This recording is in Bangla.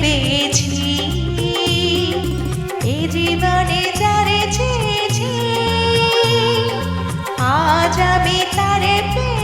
পেয়েছি। এ জীবনে যারে চেয়েছি আজ আমি তারে পেয়েছি।